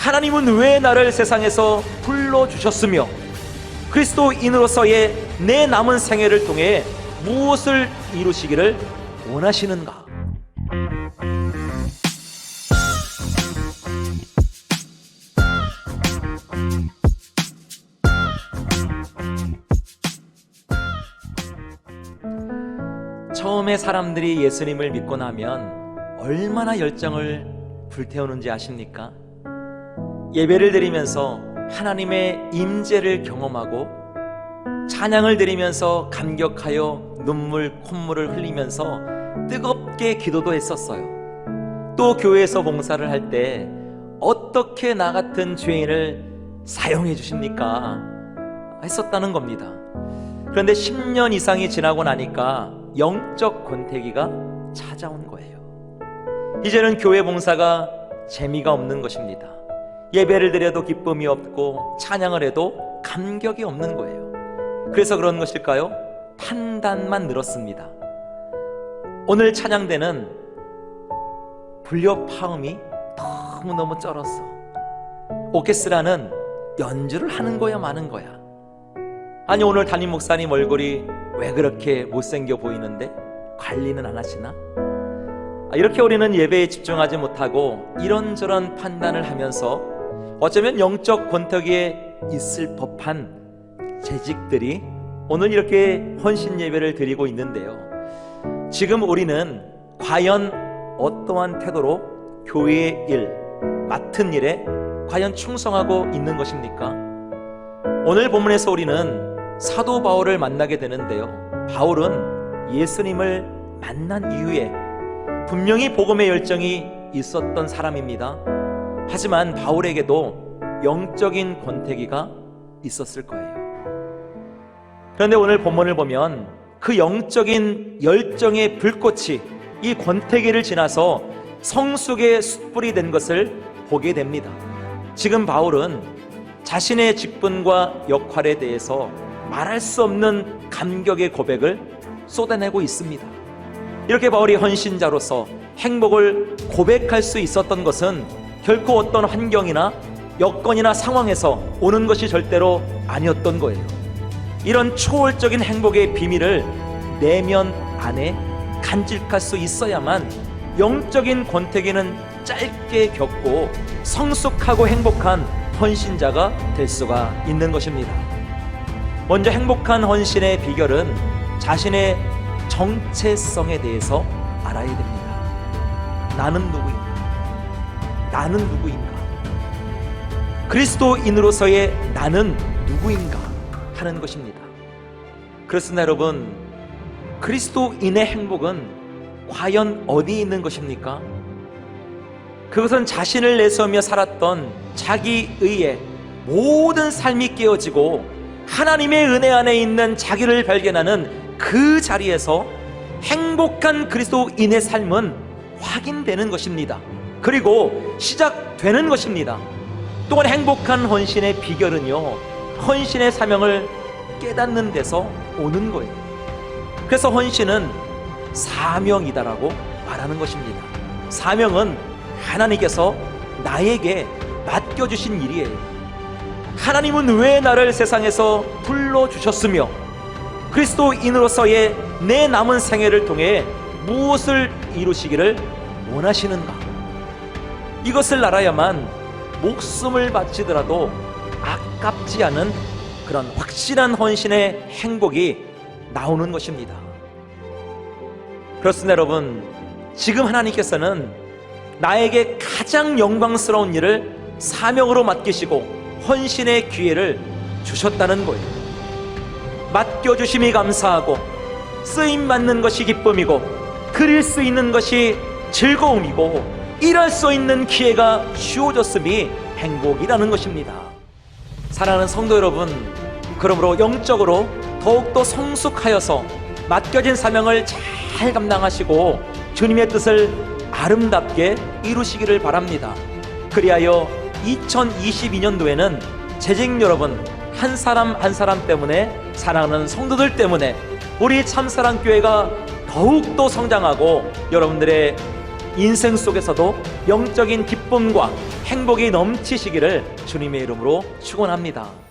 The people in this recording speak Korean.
하나님은 왜 나를 세상에서 불러주셨으며 그리스도인으로서의 내 남은 생애를 통해 무엇을 이루시기를 원하시는가? 처음에 사람들이 예수님을 믿고 나면 얼마나 열정을 불태우는지 아십니까? 예배를 드리면서 하나님의 임재를 경험하고 찬양을 드리면서 감격하여 눈물 콧물을 흘리면서 뜨겁게 기도도 했었어요. 또 교회에서 봉사를 할 때 어떻게 나 같은 죄인을 사용해 주십니까? 했었다는 겁니다. 그런데 10년 이상이 지나고 나니까 영적 권태기가 찾아온 거예요. 이제는 교회 봉사가 재미가 없는 것입니다. 예배를 드려도 기쁨이 없고 찬양을 해도 감격이 없는 거예요. 그래서 그런 것일까요? 판단만 늘었습니다. 오늘 찬양대는 불협화음이 너무너무 쩔었어. 오케스트라는 연주를 하는 거야 마는 거야. 아니 오늘 담임 목사님 얼굴이 왜 그렇게 못생겨 보이는데 관리는 안 하시나? 아, 이렇게 우리는 예배에 집중하지 못하고 이런저런 판단을 하면서 어쩌면 영적 권태기에 있을 법한 재직들이 오늘 이렇게 헌신 예배를 드리고 있는데요. 지금 우리는 과연 어떠한 태도로 교회의 일, 맡은 일에 과연 충성하고 있는 것입니까? 오늘 본문에서 우리는 사도 바울을 만나게 되는데요. 바울은 예수님을 만난 이후에 분명히 복음의 열정이 있었던 사람입니다. 하지만 바울에게도 영적인 권태기가 있었을 거예요. 그런데 오늘 본문을 보면 그 영적인 열정의 불꽃이 이 권태기를 지나서 성숙의 숯불이 된 것을 보게 됩니다. 지금 바울은 자신의 직분과 역할에 대해서 말할 수 없는 감격의 고백을 쏟아내고 있습니다. 이렇게 바울이 헌신자로서 행복을 고백할 수 있었던 것은 결코 어떤 환경이나 여건이나 상황에서 오는 것이 절대로 아니었던 거예요. 이런 초월적인 행복의 비밀을 내면 안에 간직할 수 있어야만 영적인 권태기는 짧게 겪고 성숙하고 행복한 헌신자가 될 수가 있는 것입니다. 먼저 행복한 헌신의 비결은 자신의 정체성에 대해서 알아야 됩니다. 나는 누구인가? 나는 누구인가? 그리스도인으로서의 나는 누구인가? 하는 것입니다. 그렇습니다, 여러분. 그리스도인의 행복은 과연 어디 있는 것입니까? 그것은 자신을 내세우며 살았던 자기의의 모든 삶이 깨어지고 하나님의 은혜 안에 있는 자기를 발견하는 그 자리에서 행복한 그리스도인의 삶은 확인되는 것입니다. 그리고 시작되는 것입니다. 또한 행복한 헌신의 비결은요, 헌신의 사명을 깨닫는 데서 오는 거예요. 그래서 헌신은 사명이다라고 말하는 것입니다. 사명은 하나님께서 나에게 맡겨주신 일이에요. 하나님은 왜 나를 세상에서 불러주셨으며 그리스도인으로서의 내 남은 생애를 통해 무엇을 이루시기를 원하시는가? 이것을 알아야만 목숨을 바치더라도 아깝지 않은 그런 확실한 헌신의 행복이 나오는 것입니다. 그렇습니다, 여러분. 지금 하나님께서는 나에게 가장 영광스러운 일을 사명으로 맡기시고 헌신의 기회를 주셨다는 거예요. 맡겨주심이 감사하고 쓰임 받는 것이 기쁨이고 그릴 수 있는 것이 즐거움이고 일할 수 있는 기회가 주어졌음이 행복이라는 것입니다. 사랑하는 성도 여러분, 그러므로 영적으로 더욱더 성숙하여서 맡겨진 사명을 잘 감당하시고 주님의 뜻을 아름답게 이루시기를 바랍니다. 그리하여 2022년도에는 재직 여러분 한 사람 한 사람 때문에 사랑하는 성도들 때문에 우리 참사랑교회가 더욱더 성장하고 여러분들의 인생 속에서도 영적인 기쁨 기쁨과 행복이 넘치시기를 주님의 이름으로 축원합니다.